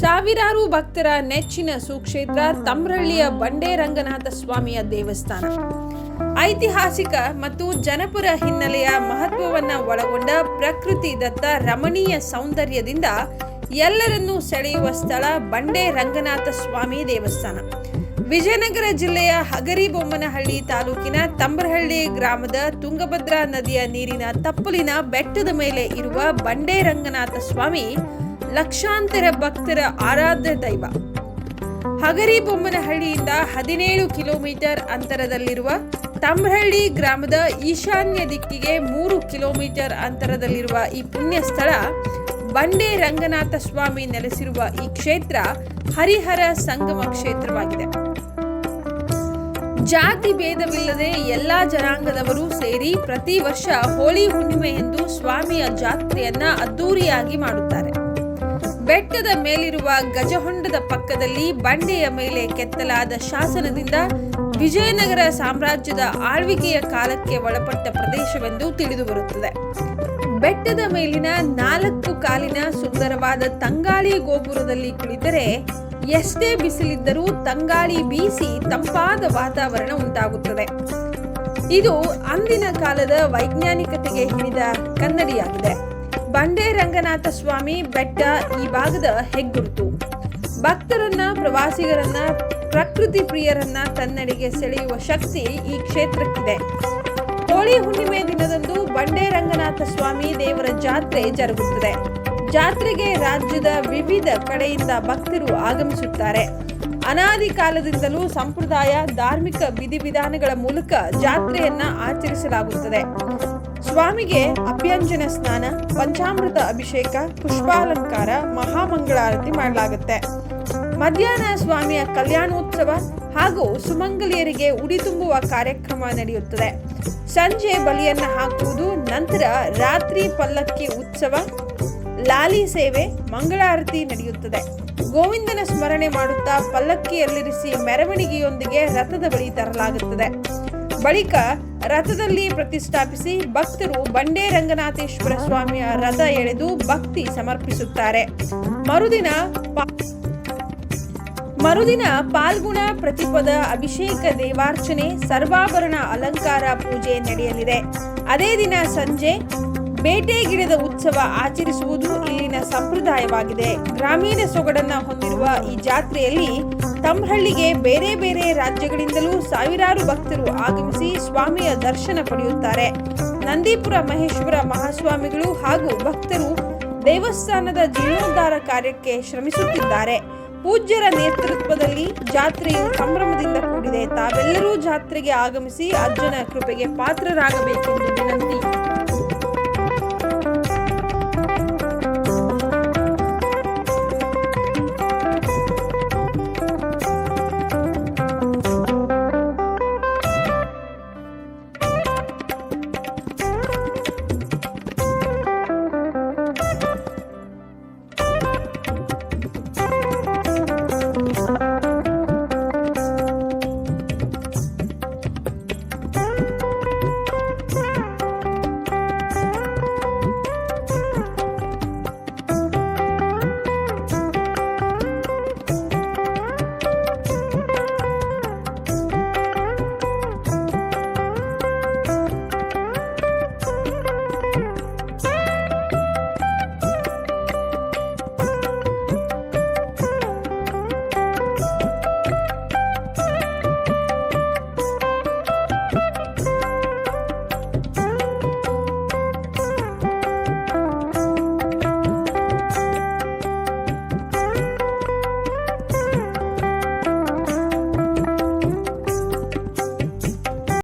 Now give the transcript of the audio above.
ಸಾವಿರಾರು ಭಕ್ತರ ನೆಚ್ಚಿನ ಸುಕ್ಷೇತ್ರ ತಮ್ರಳ್ಳಿಯ ಬಂಡೆ ರಂಗನಾಥ ಸ್ವಾಮಿಯ ದೇವಸ್ಥಾನ. ಐತಿಹಾಸಿಕ ಮತ್ತು ಜನಪರ ಹಿನ್ನೆಲೆಯ ಮಹತ್ವವನ್ನ ಒಳಗೊಂಡ ಪ್ರಕೃತಿ ದತ್ತ ರಮಣೀಯ ಸೌಂದರ್ಯದಿಂದ ಎಲ್ಲರನ್ನೂ ಸೆಳೆಯುವ ಸ್ಥಳ ಬಂಡೆ ರಂಗನಾಥ ಸ್ವಾಮಿ ದೇವಸ್ಥಾನ. ವಿಜಯನಗರ ಜಿಲ್ಲೆಯ ಹಗರಿಬೊಮ್ಮನಹಳ್ಳಿ ತಾಲೂಕಿನ ತಂಬರಹಳ್ಳಿ ಗ್ರಾಮದ ತುಂಗಭದ್ರಾ ನದಿಯ ನೀರಿನ ತಪ್ಪಲಿನ ಬೆಟ್ಟದ ಮೇಲೆ ಇರುವ ಬಂಡೆ ರಂಗನಾಥ ಸ್ವಾಮಿ ಲಕ್ಷಾಂತರ ಭಕ್ತರ ಆರಾಧ್ಯ ದೈವ. ಹಗರಿಬೊಮ್ಮನಹಳ್ಳಿಯಿಂದ ಹದಿನೇಳು ಕಿಲೋಮೀಟರ್ ಅಂತರದಲ್ಲಿರುವ ತಮ್ರಹಳ್ಳಿ ಗ್ರಾಮದ ಈಶಾನ್ಯ ದಿಕ್ಕಿಗೆ ಮೂರು ಕಿಲೋಮೀಟರ್ ಅಂತರದಲ್ಲಿರುವ ಈ ಪುಣ್ಯ ಸ್ಥಳ ಬಂಡೆ ರಂಗನಾಥ ಸ್ವಾಮಿ ನೆಲೆಸಿರುವ ಈ ಕ್ಷೇತ್ರ ಹರಿಹರ ಸಂಗಮ ಕ್ಷೇತ್ರವಾಗಿದೆ. ಜಾತಿ ಭೇದವಿಲ್ಲದೆ ಎಲ್ಲಾ ಜನಾಂಗದವರು ಸೇರಿ ಪ್ರತಿ ವರ್ಷ ಹೋಳಿ ಹುಣ್ಣಿಮೆ ಎಂದು ಸ್ವಾಮಿಯ ಜಾತ್ರೆಯನ್ನ ಅದ್ದೂರಿಯಾಗಿ ಮಾಡುತ್ತಾರೆ. ಬೆಟ್ಟದ ಮೇಲಿರುವ ಗಜಹೊಂಡದ ಪಕ್ಕದಲ್ಲಿ ಬಂಡೆಯ ಮೇಲೆ ಕೆತ್ತಲಾದ ಶಾಸನದಿಂದ ವಿಜಯನಗರ ಸಾಮ್ರಾಜ್ಯದ ಆಳ್ವಿಕೆಯ ಕಾಲಕ್ಕೆ ಒಳಪಟ್ಟ ಪ್ರದೇಶವೆಂದು ತಿಳಿದುಬರುತ್ತದೆ ಬೆಟ್ಟದ ಮೇಲಿನ ನಾಲ್ಕು ಕಾಲಿನ ಸುಂದರವಾದ ತಂಗಾಳಿ ಗೋಪುರದಲ್ಲಿ ಕುಳಿತರೆ ಎಷ್ಟೇ ಬಿಸಿಲಿದ್ದರೂ ತಂಗಾಳಿ ಬೀಸಿ ತಂಪಾದ ವಾತಾವರಣ ಉಂಟಾಗುತ್ತದೆ. ಇದು ಅಂದಿನ ಕಾಲದ ವೈಜ್ಞಾನಿಕತೆಗೆ ಹಿಡಿದ ಕನ್ನಡಿಯಾಗಿದೆ. ಬಂಡೆ ರಂಗನಾಥ ಸ್ವಾಮಿ ಬೆಟ್ಟ ಈ ಭಾಗದ ಹೆಗ್ಗುರುತು. ಭಕ್ತರನ್ನ, ಪ್ರವಾಸಿಗರನ್ನ, ಪ್ರಕೃತಿ ಪ್ರಿಯರನ್ನ ತನ್ನಡೆಗೆ ಸೆಳೆಯುವ ಶಕ್ತಿ ಈ ಕ್ಷೇತ್ರಕ್ಕಿದೆ. ಹೋಳಿ ಹುಣ್ಣಿಮೆ ದಿನದಂದು ಬಂಡೆ ರಂಗನಾಥ ಸ್ವಾಮಿ ದೇವರ ಜಾತ್ರೆ ಜರುಗುತ್ತದೆ. ಜಾತ್ರೆಗೆ ರಾಜ್ಯದ ವಿವಿಧ ಕಡೆಯಿಂದ ಭಕ್ತರು ಆಗಮಿಸುತ್ತಾರೆ. ಅನಾದಿ ಕಾಲದಿಂದಲೂ ಸಂಪ್ರದಾಯ, ಧಾರ್ಮಿಕ ವಿಧಿವಿಧಾನಗಳ ಮೂಲಕ ಜಾತ್ರೆಯನ್ನ ಆಚರಿಸಲಾಗುತ್ತದೆ. ಸ್ವಾಮಿಗೆ ಅಭ್ಯಂಜನ ಸ್ನಾನ, ಪಂಚಾಮೃತ ಅಭಿಷೇಕ, ಪುಷ್ಪಾಲಂಕಾರ, ಮಹಾಮಂಗಳಾರತಿ ಮಾಡಲಾಗುತ್ತೆ. ಮಧ್ಯಾಹ್ನ ಸ್ವಾಮಿಯ ಕಲ್ಯಾಣೋತ್ಸವ ಹಾಗೂ ಸುಮಂಗಲಿಯರಿಗೆ ಉಡಿ ತುಂಬುವ ಕಾರ್ಯಕ್ರಮ ನಡೆಯುತ್ತದೆ. ಸಂಜೆ ಬಲಿಯನ್ನ ಹಾಕುವುದು, ನಂತರ ರಾತ್ರಿ ಪಲ್ಲಕ್ಕಿ ಉತ್ಸವ, ಲಾಲಿ ಸೇವೆ, ಮಂಗಳಾರತಿ ನಡೆಯುತ್ತದೆ. ಗೋವಿಂದನ ಸ್ಮರಣೆ ಮಾಡುತ್ತಾ ಪಲ್ಲಕ್ಕಿಯಲ್ಲಿರಿಸಿ ಮೆರವಣಿಗೆಯೊಂದಿಗೆ ರಥದ ಬಳಿ ತರಲಾಗುತ್ತದೆ. ಬಳಿಕ ರಥದಲ್ಲಿ ಪ್ರತಿಷ್ಠಾಪಿಸಿ ಭಕ್ತರು ಬಂಡೆ ರಂಗನಾಥೇಶ್ವರ ಸ್ವಾಮಿಯ ರಥ ಎಳೆದು ಭಕ್ತಿ ಸಮರ್ಪಿಸುತ್ತಾರೆ. ಮರುದಿನ ಮರುದಿನ ಪಾಲ್ಗುಣ ಪ್ರತಿಪದ ಅಭಿಷೇಕ ದೇವಾರ್ಚನೆ, ಸರ್ವಾಭರಣ ಅಲಂಕಾರ ಪೂಜೆ ನಡೆಯಲಿದೆ. ಅದೇ ದಿನ ಸಂಜೆ ಬೇಟೆ ಗಿಡದ ಉತ್ಸವ ಆಚರಿಸುವುದು ಇಲ್ಲಿನ ಸಂಪ್ರದಾಯವಾಗಿದೆ. ಗ್ರಾಮೀಣ ಸೊಗಡನ್ನ ಹೊಂದಿರುವ ಈ ಜಾತ್ರೆಯಲ್ಲಿ ತಮ್ಮಹಳ್ಳಿಗೆ ಬೇರೆ ಬೇರೆ ರಾಜ್ಯಗಳಿಂದಲೂ ಸಾವಿರಾರು ಭಕ್ತರು ಆಗಮಿಸಿ ಸ್ವಾಮಿಯ ದರ್ಶನ ಪಡೆಯುತ್ತಾರೆ. ನಂದೀಪುರ ಮಹೇಶ್ವರ ಮಹಾಸ್ವಾಮಿಗಳು ಹಾಗೂ ಭಕ್ತರು ದೇವಸ್ಥಾನದ ಜೀರ್ಣೋದ್ಧಾರ ಕಾರ್ಯಕ್ಕೆ ಶ್ರಮಿಸುತ್ತಿದ್ದಾರೆ. ಪೂಜ್ಯರ ನೇತೃತ್ವದಲ್ಲಿ ಜಾತ್ರೆಯು ಸಂಭ್ರಮದಿಂದ ಕೂಡಿದೆ. ತಾವೆಲ್ಲರೂ ಜಾತ್ರೆಗೆ ಆಗಮಿಸಿ ಅಜ್ಜನ ಕೃಪೆಗೆ ಪಾತ್ರರಾಗಬೇಕೆಂದು ವಿನಂತಿ.